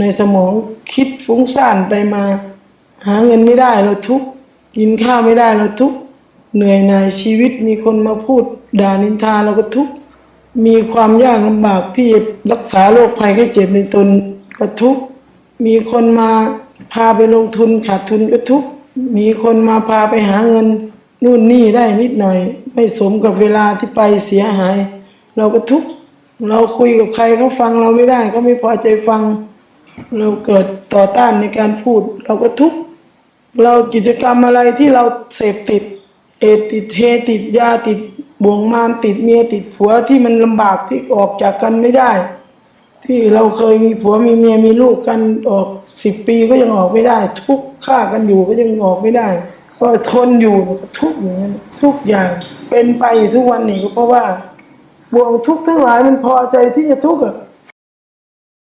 ในสมองคิดฟุ้งซ่านไปมา หาเงินไม่ได้เราทุกกินข้าวไม่ได้เราทุกเหนื่อยหน่ายชีวิตมีคนมาพูดด่านินทาเราก็ทุกมีความยากลำบากที่รักษาโรคภัยแค่เจ็บในตนก็ทุกมีคนมาพาไปลงทุนขาดทุนก็ทุกมีคนมาพาไปหาเงินนู่นนี่ได้นิดหน่อย ไม่สมกับเวลาที่ไปเสียหาย เราก็ทุกเราคุยกับใครเขาฟังเราไม่ได้เขาไม่พอใจฟัง เราเกิดต่อต้านในการพูด เราก็ทุกเรากิจกรรมอะไรที่เราเสพติด เอติดเทติดยาติดบ่วงมารติดเมียติดผัวที่มันลำบากที่ออกจากกันไม่ได้ ที่เราเคยมีผัวมีเมียมีลูกกันออกสิบปีก็ยังออกไม่ได้ ทุกข์ฆ่ากันอยู่ก็ยังออกไม่ได้ก็ทนอยู่ก็ทุกอย่างนั้นทุกอย่างเป็นไปทุกวันนี้ก็เพราะว่าบ่วงทุกข์ทั้งหลายมันพอใจที่จะทุกข์อะ